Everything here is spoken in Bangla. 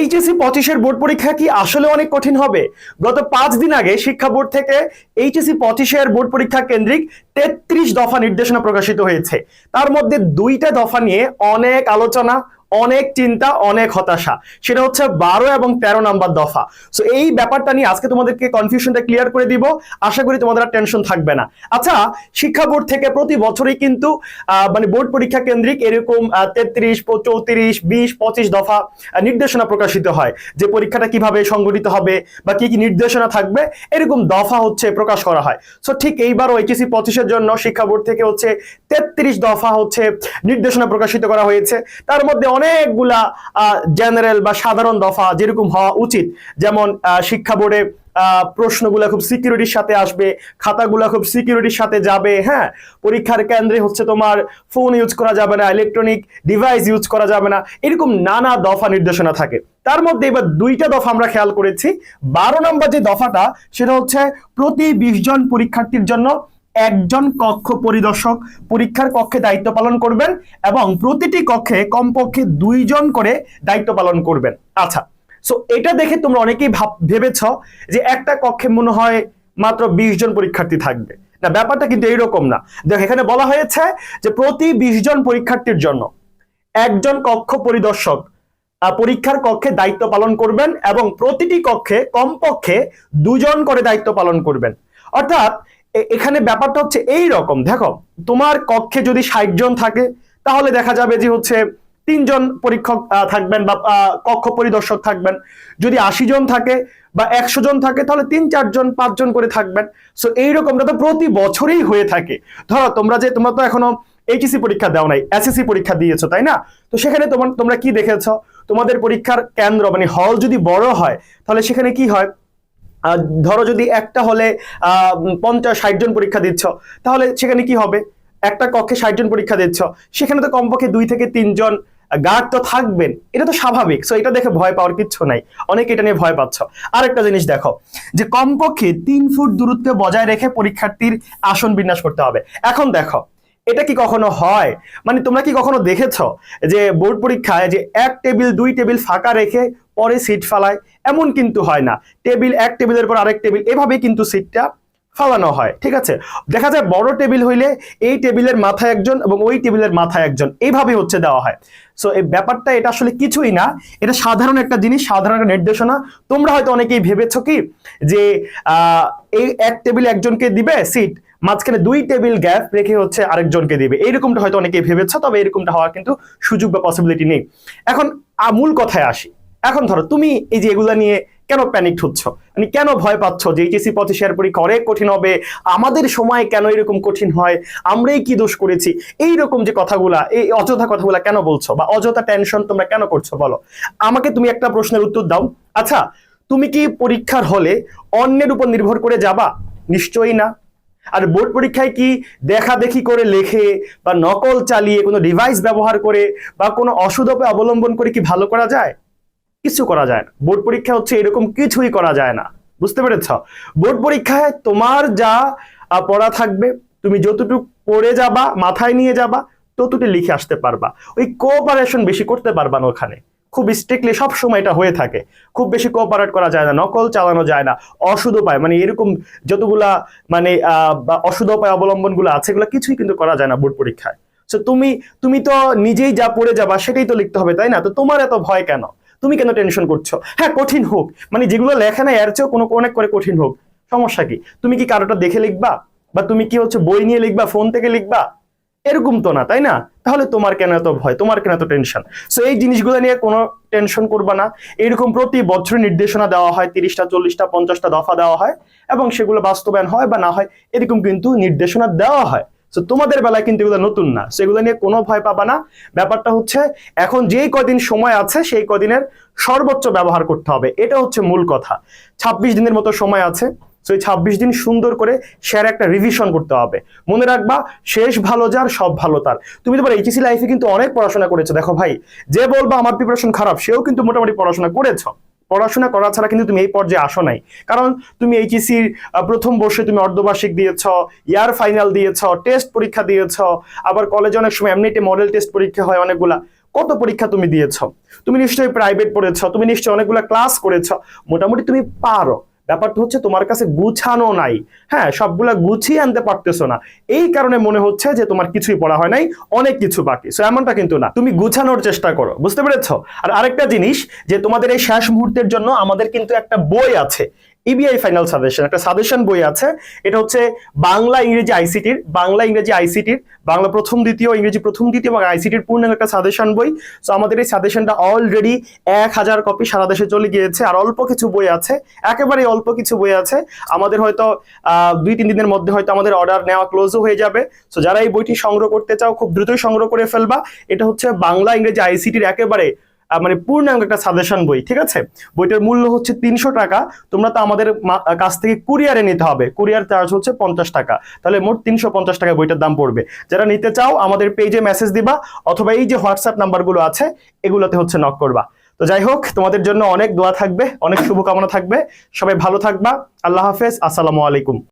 এইচএসসি পঁচিশের বোর্ড পরীক্ষা কি আসলে অনেক কঠিন হবে? গত পাঁচ দিন আগে শিক্ষা বোর্ড থেকে এইচএসি পঁচিশের বোর্ড পরীক্ষা কেন্দ্রিক তেত্রিশ দফা নির্দেশনা প্রকাশিত হয়েছে। তার মধ্যে দুইটা দফা নিয়ে অনেক আলোচনা অনেক চিন্তা, অনেক হতাশা। সেটা হচ্ছে বারো এবং তেরো নাম্বার দফা। সো এই ব্যাপারটা নিয়ে আজকে তোমাদেরকে কনফিউশনটা ক্লিয়ার করে দিব। আশা করি তোমাদের আর টেনশন থাকবে না। আচ্ছা শিক্ষা বোর্ড থেকে প্রতি বছরই কিন্তু মানে বোর্ড পরীক্ষা কেন্দ্রিক এরকম তেত্রিশ, চৌত্রিশ, বিশ, পঁচিশ দফা নির্দেশনা প্রকাশিত হয় যে পরীক্ষাটা কীভাবে সংগঠিত হবে বা কি কি নির্দেশনা থাকবে, এরকম দফা হচ্ছে প্রকাশ করা হয়। সো ঠিক এইবারও এইচএসি পঁচিশের জন্য শিক্ষা বোর্ড থেকে হচ্ছে তেত্রিশ দফা হচ্ছে নির্দেশনা প্রকাশিত করা হয়েছে। তার মধ্যে অনেকগুলা জেনারেল বা সাধারণ দফা যেরকম হওয়া উচিত। যেমন শিক্ষা বোর্ডে প্রশ্নগুলো খুব সিকিউরিটির সাথে আসবে, খাতাগুলো খুব সিকিউরিটির সাথে যাবে হ্যাঁ? পরীক্ষার কেন্দ্রে হচ্ছে তোমার ফোন ইউজ করা যাবে না ইলেকট্রনিক ডিভাইস ইউজ করা যাবে না, এরকম নানা দফা নির্দেশনা থাকে। তার মধ্যে এবার দুইটা দফা আমরা খেয়াল করেছি। বারো নম্বর যে দফাটা, সেটা হচ্ছে প্রতি বিশ জন পরীক্ষার্থীর জন্য একজন কক্ষ পরিদর্শক পরীক্ষার কক্ষে দায়িত্ব পালন করবেন এবং প্রতিটি কক্ষে কমপক্ষে দুইজন করে দায়িত্ব পালন করবেন। আচ্ছা সো এটা দেখে তোমরা অনেকেই ভাব, ভেবেছ যে একটা কক্ষে মনে হয় মাত্র বিশ জন পরীক্ষার্থী থাকবে। না, ব্যাপারটা কিন্তু এইরকম না। দেখো, এখানে বলা হয়েছে যে প্রতি বিশ জন পরীক্ষার্থীর জন্য একজন কক্ষ পরিদর্শক পরীক্ষার কক্ষে দায়িত্ব পালন করবেন এবং প্রতিটি কক্ষে কমপক্ষে দুজন করে দায়িত্ব পালন করবেন। অর্থাৎ এখানে ব্যাপারটা হচ্ছে এই রকম। দেখো, তোমার কক্ষে যদি ষাট জন থাকে, তাহলে দেখা যাবে যে হচ্ছে তিনজন পরীক্ষক থাকবেন বা কক্ষ পরিদর্শক থাকবেন। যদি আশি জন থাকে বা একশো জন থাকে, তাহলে তিন চারজন পাঁচজন করে থাকবেন। সো এইরকমটা তো প্রতি বছরেই হয়ে থাকে। ধরো, তোমরা যে, তোমরা তো এখনও এইচএসসি পরীক্ষা দাও নাই, এসএসসি পরীক্ষা দিয়েছ, তাই না? তো সেখানে তোমার, তোমরা কি দেখেছ? তোমাদের পরীক্ষার কেন্দ্র মানে হল যদি বড় হয়, তাহলে সেখানে কি হয়? ধরো যদি একটা হলে পঞ্চাশ, ষাট জন পরীক্ষা দিচ্ছ, তাহলে সেখানে কি হবে? একটা কক্ষে ষাট জন পরীক্ষা দিচ্ছ, সেখানে তো কমপক্ষে দুই থেকে তিনজন গার্ড তো থাকবেন। এটা তো স্বাভাবিক। সো এটা দেখে ভয় পাওয়ার কিচ্ছু নাই। অনেকে এটা নিয়ে ভয় পাচ্ছ। আরেকটা জিনিস দেখো, যে কমপক্ষে তিন ফুট দূরত্ব বজায় রেখে পরীক্ষার্থীর আসন বিন্যাস করতে হবে। এখন দেখো এটা কি কখনো হয়? মানে তোমরা কি কখনো দেখেছ যে বোর্ড পরীক্ষায় যে এক টেবিল, দুই টেবিল ফাঁকা রেখে পরে সিট ফালায়? এমন কিন্তু হয় না। টেবিল, এক টেবিলের পর আরেক টেবিল, এভাবে কিন্তু সিটটা ফালানো হয়, ঠিক আছে? দেখা যায় বড় টেবিল হইলে এই টেবিলের মাথায় একজন এবং ওই টেবিলের মাথায় একজন এইভাবে হচ্ছে দেওয়া হয়। সো এই ব্যাপারটা এটা আসলে কিছুই না। এটা সাধারণ একটা জিনিস, সাধারণ একটা নির্দেশনা। তোমরা হয়তো অনেকেই ভেবেছো কি যে এই এক টেবিলে একজনকে দিবে, সিট। মাঝখানে দুই টেবিল গ্যাপ রেখে হচ্ছে আরেকজনকে দিবে। এইরকমটা হয়তো অনেকেই ভেবেছো, তবে এরকমটা হওয়ার কিন্তু সুযোগ বা পসিবিলিটি নেই। এখন মূল কথায় আসি। এখন ধরো, তুমি এই যে এগুলা নিয়ে কেন প্যানিক হচ্ছ মানে কেন ভয় পাচ্ছ যে এইচএসসি পঁচিশের পরীক্ষা অনেক কঠিন হবে? আমাদের সময় কেন এরকম কঠিন হয়? আমরাই কি দোষ করেছি? এই রকম যে কথাগুলা, এই অযথা কথাগুলা কেন বলছো? বা অযথা টেনশন তোমরা কেন করছ বলো? আমাকে তুমি একটা প্রশ্নের উত্তর দাও। আচ্ছা তুমি কি পরীক্ষার হলে অন্যের উপর নির্ভর করে যাবা? নিশ্চয়ই না। আর বোর্ড পরীক্ষায় কি দেখা দেখি করে লেখে বা নকল চালিয়ে কোনো ডিভাইস ব্যবহার করে বা কোনো অসুদপে অবলম্বন করে কি ভালো করা যায়? কিছু করা যায় না। বোর্ড পরীক্ষা হচ্ছে এরকম কিছুই করা যায় না। বুঝতে পেরেছ? বোর্ড পরীক্ষায় তোমার যা পড়া থাকবে, তুমি যতটুকু পড়ে যাবা, মাথায় নিয়ে যাবা, ততটুকু লিখে আসতে পারবা। ওই কোঅপারেশন বেশি করতে পারবা না ওখানে। খুব স্ট্রিক্টলি সব সময় এটা হয়ে থাকে। খুব বেশি কোঅপারেট করা যায় না, নকল চালানো যায় না অসুধ উপায় মানে এরকম যতগুলা মানে অসুধ উপায় অবলম্বনগুলো আছে, এগুলো কিছুই কিন্তু করা যায় না বোর্ড পরীক্ষায়। তো তুমি তুমি তো নিজেই যা পড়ে যাবা সেটাই তো লিখতে হবে, তাই না? তো তোমার এত ভয় কেন? তুমি কেন টেনশন করছ? হ্যাঁ কঠিন হোক মানে যেগুলো লেখা না, এর চেয়েও কোনো অনেক করে কঠিন হোক। সমস্যা কি? তুমি কি কারোটা দেখে লিখবা? বা তুমি কি হচ্ছে বই নিয়ে লিখবা ফোন থেকে লিখবা? এরকম তো না, তাই না? তাহলে তোমার কেন এত ভয়? তোমার কেন এত টেনশন সো এই জিনিসগুলো নিয়ে কোনো টেনশন করবা না। এরকম প্রতি বছর নির্দেশনা দেওয়া হয়, তিরিশটা, চল্লিশটা, পঞ্চাশটা দফা দেওয়া হয় এবং সেগুলো বাস্তবায়ন হয় বা না হয়, এরকম কিন্তু নির্দেশনা দেওয়া হয়। তো তোমাদের বেলায় কিন্তু এগুলো নতুন না। সেগুলো নিয়ে কোনো ভয় পাবা না। ব্যাপারটা হচ্ছে, এখন যেই কদিন সময় আছে, সেই কদিনের সর্বোচ্চ ব্যবহার করতে হবে। এটা হচ্ছে মূল কথা। ছাব্বিশ দিনের মতো সময় আছে। তো এই ছাব্বিশ দিন সুন্দর করে সেরা একটা রিভিশন করতে হবে। মনে রাখবা, শেষ ভালো যার, সব ভালো তার। তুমি তোমার এইচএসি লাইফে কিন্তু অনেক পড়াশোনা করেছ। দেখো ভাই, যে বলবা আমার প্রিপারেশন খারাপ, সেও কিন্তু মোটামুটি পড়াশোনা করেছ। পড়াশোনা করা ছাড়া কিন্তু তুমি এই পর্যায়ে আসো নাই। কারণ তুমি এইচএসির প্রথম বর্ষে তুমি অর্ধবার্ষিক দিয়েছ ইয়ার ফাইনাল দিয়েছ টেস্ট পরীক্ষা দিয়েছ, আবার কলেজে অনেক সময় এমনিতে মডেল টেস্ট পরীক্ষা হয় অনেকগুলা। কত পরীক্ষা তুমি দিয়েছ? তুমি নিশ্চয়ই প্রাইভেট পড়েছ, তুমি নিশ্চয়ই অনেকগুলা ক্লাস করেছ। মোটামুটি তুমি পারো। ব্যাপারটা হচ্ছে তোমার কাছে গুছানো নাই। হ্যাঁ সবগুলা গুছিয়ে আনতে পারতেছো না। এই কারণে মনে হচ্ছে যে তোমার কিছুই পড়া হয় নাই, অনেক কিছু বাকি। সো এমনটা কিন্তু না। তুমি গুছানোর চেষ্টা করো, বুঝতে পেরেছ? আর আরেকটা জিনিস, যে তোমাদের এই শেষ মুহূর্তের জন্য আমাদের কিন্তু একটা বই আছে। E B I final suggestion একটা সাজেশন বই আছে। এটা হচ্ছে বাংলা ইংরেজি আইসিটির বাংলা ইংরেজি আইসিটির বাংলা প্রথম, দ্বিতীয় ইংরেজি প্রথম, দ্বিতীয় এবং আইসিটির পূর্ণাঙ্গ একটা সাজেশন বই। সো আমাদের এই সাজেশনটা অলরেডি এক হাজার কপি সারা দেশে চলে গিয়েছে। আর অল্প কিছু বই আছে একেবারে অল্প কিছু বই আছে। আমাদের হয়তো দুই, তিন দিনের মধ্যে হয়তো আমাদের অর্ডার নেওয়া ক্লোজও হয়ে যাবে। সো যারা এই বইটি সংগ্রহ করতে চাও, খুব দ্রুতই সংগ্রহ করে ফেলবা। এটা হচ্ছে বাংলা ইংরেজি আইসিটির একেবারে মানে পূর্ণাঙ্গ একটা সাজেশন বই, ঠিক আছে? বইটার মূল্য হচ্ছে তিনশো টাকা। তোমরা তো আমাদের কাছ থেকে কুরিয়ারে নিতে হবে। কুরিয়ার চার্জ হচ্ছে পঞ্চাশ টাকা। তাহলে মোট তিনশো পঞ্চাশ টাকা বইটার দাম পড়বে। যারা নিতে চাও, আমাদের পেজে মেসেজ দিবা, অথবা এই যে হোয়াটসঅ্যাপ নাম্বারগুলো আছে, এগুলোতে হচ্ছে নক করবা। তো যাই হোক, তোমাদের জন্য অনেক দোয়া থাকবে, অনেক শুভকামনা থাকবে। সবাই ভালো থাকবা। আল্লাহ হাফেজ। আসসালামু আলাইকুম।